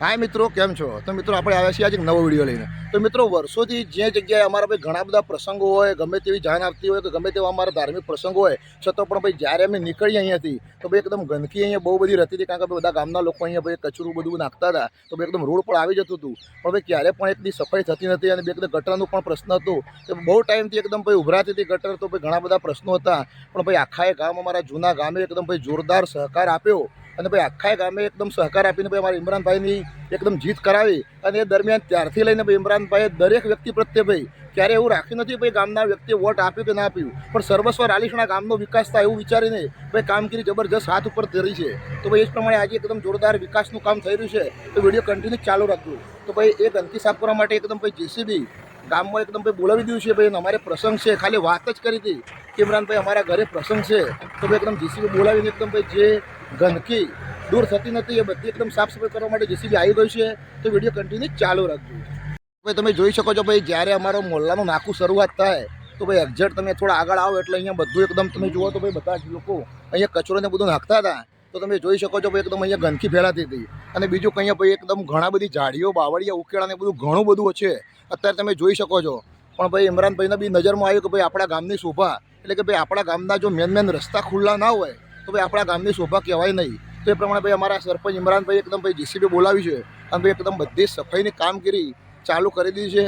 હાય મિત્રો, કેમ છો? તો મિત્રો, આપણે આવ્યા છીએ આજે એક નવો વીડિયો લઈને. તો મિત્રો, વર્ષોથી જે જગ્યાએ અમારા ભાઈ ઘણા બધા પ્રસંગો હોય, ગમે તેવી જાણ આપતી હોય કે ગમે તેવા અમારા ધાર્મિક પ્રસંગો હોય, છતાં પણ ભાઈ જ્યારે અમે નીકળીએ અહીંયાથી, તો ભાઈ એકદમ ગંદકી અહીંયા બહુ બધી રહેતી હતી, કારણ કે બધા ગામના લોકો અહીંયા ભાઈ કચરું બધું નાખતા હતા, તો ભાઈ એકદમ રોડ પર આવી જતું હતું. પણ ભાઈ ક્યારે પણ એકદી સફાઈ થતી નથી અને બે એકદમ ગટરનું પણ પ્રશ્ન હતો. તો બહુ ટાઈમથી એકદમ ભાઈ ઉભરાતી હતી ગટર, તો ભાઈ ઘણા બધા પ્રશ્નો હતા. પણ ભાઈ આખા એ ગામ, અમારા જૂના ગામે એકદમ ભાઈ જોરદાર સહકાર આપ્યો. અને ભાઈ આખા ગામે એકદમ સહકાર આપીને ભાઈ અમારા ઇમરાનભાઈની એકદમ જીત કરાવી અને એ દરમિયાન ત્યારથી લઈને ભાઈ ઇમરાનભાઈએ દરેક વ્યક્તિ પ્રત્યે ભાઈ ક્યારે એવું રાખ્યું નથી ભાઈ ગામના વ્યક્તિએ વોટ આપ્યું કે ના આપ્યું. પણ સર્વસ્વ રાલીસણા ગામનો વિકાસ થાય એવું વિચારીને ભાઈ કામગીરી જબરજસ્ત હાથ ઉપર ધરી છે. તો ભાઈ એ જ પ્રમાણે આજે એકદમ જોરદાર વિકાસનું કામ થઈ રહ્યું છે. તો વીડિયો કન્ટિન્યુ ચાલુ રાખજો. તો ભાઈ એ ગંદકી સાફ કરવા માટે એકદમ ભાઈ જેસીબી ગામમાં એકદમ ભાઈ બોલાવી દીધું છે ભાઈ અમારે પ્રસંગ છે. ખાલી વાત જ કરી હતી કે ઇમરાનભાઈ અમારા ઘરે પ્રસંગ છે. તો ભાઈ એકદમ જેસીબી બોલાવીને એકદમ ભાઈ જે ગંદકી દૂર થતી નથી એ બધી એકદમ સાફ સફાઈ કરવા માટે જેસીબી આવી ગયું છે. તો વીડિયો કન્ટિન્યુ ચાલુ રાખજો. ભાઈ તમે જોઈ શકો છો ભાઈ જ્યારે અમારો મોહલ્લાનું નાકું શરૂઆત થાય તો ભાઈ એક્ઝેટ તમે થોડા આગળ આવો એટલે અહીંયા બધું એકદમ તમે જુઓ તો ભાઈ બધા જ લોકો અહીંયા કચરો ને બધું નાખતા હતા. તો તમે જોઈ શકો છો ભાઈ એકદમ અહીંયા ગંદકી ફેલાતી હતી. અને બીજું કંઈ ભાઈ એકદમ ઘણા બધી ઝાડીઓ, બાવળિયા ઉકેળા ને બધું ઘણું બધું છે. અત્યારે તમે જોઈ શકો છો. પણ ભાઈ ઇમરાનભાઈને બી નજરમાં આવ્યું કે ભાઈ આપણા ગામની શોભા. એટલે કે ભાઈ આપણા ગામના જો મેન મેન રસ્તા ખુલ્લા ના હોય, તો ભાઈ આપણા ગામની શોભા કહેવાય નહીં. તો એ પ્રમાણે ભાઈ અમારા સરપંચ ઇમરાનભાઈ એકદમ ભાઈ જીસીબી બોલાવી છે. અને ભાઈ એકદમ બધી સફાઈની કામગીરી ચાલુ કરી દીધી છે.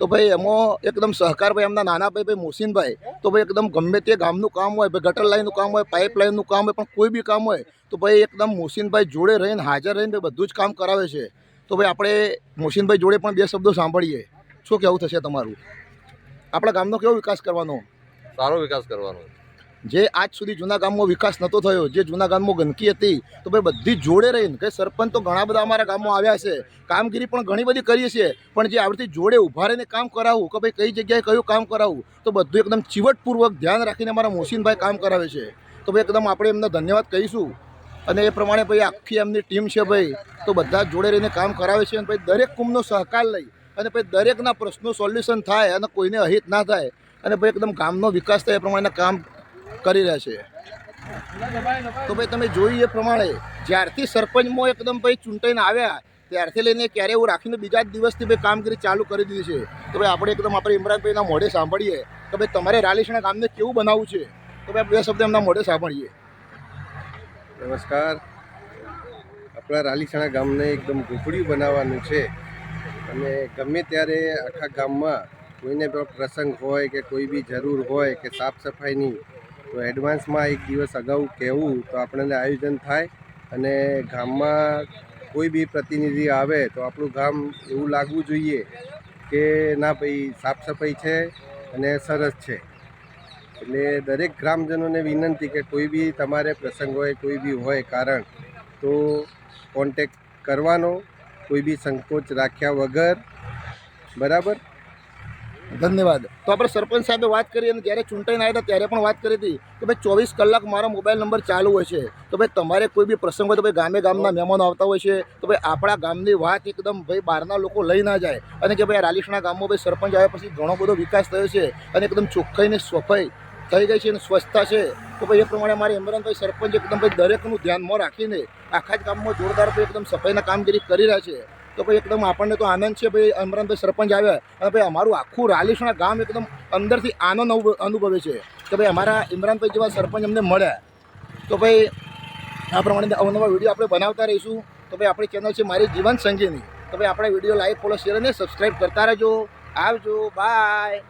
તો ભાઈ એમાં એકદમ સહકાર ભાઈ, એમના નાના ભાઈ ભાઈ મોસીનભાઈ. તો ભાઈ એકદમ ગમે તે ગામનું કામ હોય, ભાઈ ગટર લાઈનનું કામ હોય પાઇપ લાઇનનું કામ હોય, પણ કોઈ બી કામ હોય, તો ભાઈ એકદમ મોસીનભાઈ જોડે રહીને, હાજર રહીને બધું જ કામ કરાવે છે. તો ભાઈ આપણે મોસીનભાઈ જોડે પણ બે શબ્દો સાંભળીએ. શું કહેવું થશે તમારું? આપણા ગામનો કેવો વિકાસ કરવાનો? સારો વિકાસ કરવાનો. જે આજ સુધી જૂના ગામમાં વિકાસ નહોતો થયો, જે જૂના ગામમાં ગંદકી હતી, તો ભાઈ બધી જોડે રહીને, કે સરપંચ તો ઘણા બધા અમારા ગામમાં આવ્યા છે, કામગીરી પણ ઘણી બધી કરીએ છીએ, પણ જે આવડતી જોડે ઊભા રહીને કામ કરાવવું કે ભાઈ કઈ જગ્યાએ કયું કામ કરાવવું તો બધું એકદમ ચીવટપૂર્વક ધ્યાન રાખીને અમારા મોસીનભાઈ કામ કરાવે છે. તો ભાઈ એકદમ આપણે એમને ધન્યવાદ કહીશું. અને એ પ્રમાણે ભાઈ આખી એમની ટીમ છે ભાઈ, તો બધા જોડે રહીને કામ કરાવે છે અને ભાઈ દરેક કુંભનો સહકાર લઈ અને ભાઈ દરેકના પ્રશ્નો સોલ્યુશન થાય અને કોઈને અહિત ના થાય અને ભાઈ એકદમ ગામનો વિકાસ થાય એ પ્રમાણેના કામ કરી રહ્યા છે. તો ભાઈ તમે જોઈ એ પ્રમાણે જ્યારથી સરપંચમાં એકદમ ભાઈ ચૂંટાઈને આવ્યા, ત્યારથી લઈને ક્યારે એવું રાખીને બીજા જ દિવસથી ભાઈ કામગીરી ચાલુ કરી દીધી છે. તો ભાઈ આપણે એકદમ આપણે ઇમરાનભાઈના મોઢે સાંભળીએ. તો ભાઈ તમારે રાલીસણા ગામને કેવું બનાવવું છે? તો ભાઈ બે શબ્દ એમના મોઢે સાંભળીએ. નમસ્કાર. આપણા રાલીસણા ગામને એકદમ ઝૂંપડી બનાવવાનું છે. અને ગમે ત્યારે આખા ગામમાં કોઈને પ્રસંગ હોય કે કોઈ બી જરૂર હોય કે સાફ સફાઈની તો એડવાન્સમાં એક દિવસ અગાઉ કહેવું તો આપણને આયોજન થાય અને ગામમાં કોઈ બી પ્રતિનિધિ આવે તો આપણું ગામ એવું લાગવું જોઈએ કે ના ભાઈ સાફ સફાઈ છે અને સરસ છે. એટલે દરેક ગ્રામજનોને વિનંતી કે કોઈ બી તમારે પ્રસંગ હોય, કોઈ બી હોય કારણ તો કોન્ટેક કરવાનો, કોઈ બી સંકોચ રાખ્યા વગર. બરાબર? ધન્યવાદ. તો આપણે સરપંચ સાહેબે વાત કરી અને જ્યારે ચૂંટાઈને આવ્યા ત્યારે પણ વાત કરી હતી કે ભાઈ ચોવીસ કલાક મારો મોબાઈલ નંબર ચાલુ હોય છે. તો ભાઈ તમારે કોઈ બી પ્રસંગ હોય તો ભાઈ ગામે ગામના મહેમાનો આવતા હોય છે. તો ભાઈ આપણા ગામની વાત એકદમ ભાઈ બહારના લોકો લઈ ના જાય. અને કે ભાઈ રાલીસણા ગામમાં ભાઈ સરપંચ આવ્યા પછી ઘણો બધો વિકાસ થયો છે અને એકદમ ચોખ્ખાઈ ને સફાઈ થઈ ગઈ છે અને સ્વચ્છતા છે. તો ભાઈ એ પ્રમાણે મારે ઇમરાનભાઈ સરપંચ એકદમ ભાઈ દરેકનું ધ્યાનમાં રાખીને આખા જ ગામમાં જોરદાર એકદમ સફાઈના કામગીરી કરી રહ્યા છે. તો ભાઈ એકદમ આપણને તો આનંદ છે ભાઈ ઇમરાનભાઈ સરપંચ આવ્યા. અને ભાઈ અમારું આખું રાલીસણા ગામ એકદમ અંદરથી આનંદ અનુભ- અનુભવે છે. કે ભાઈ અમારા ઇમરાનભાઈ જેવા સરપંચ અમને મળ્યા. તો ભાઈ, આ પ્રમાણે અવનવા વીડિયો આપણે બનાવતા રહીશું. તો ભાઈ આપણી ચેનલ છે મારી જીવન સંગીની. તો ભાઈ આપણે વીડિયો લાઈક ફોલો શેર અને સબસ્ક્રાઈબ કરતા રહેજો. આવજો બાય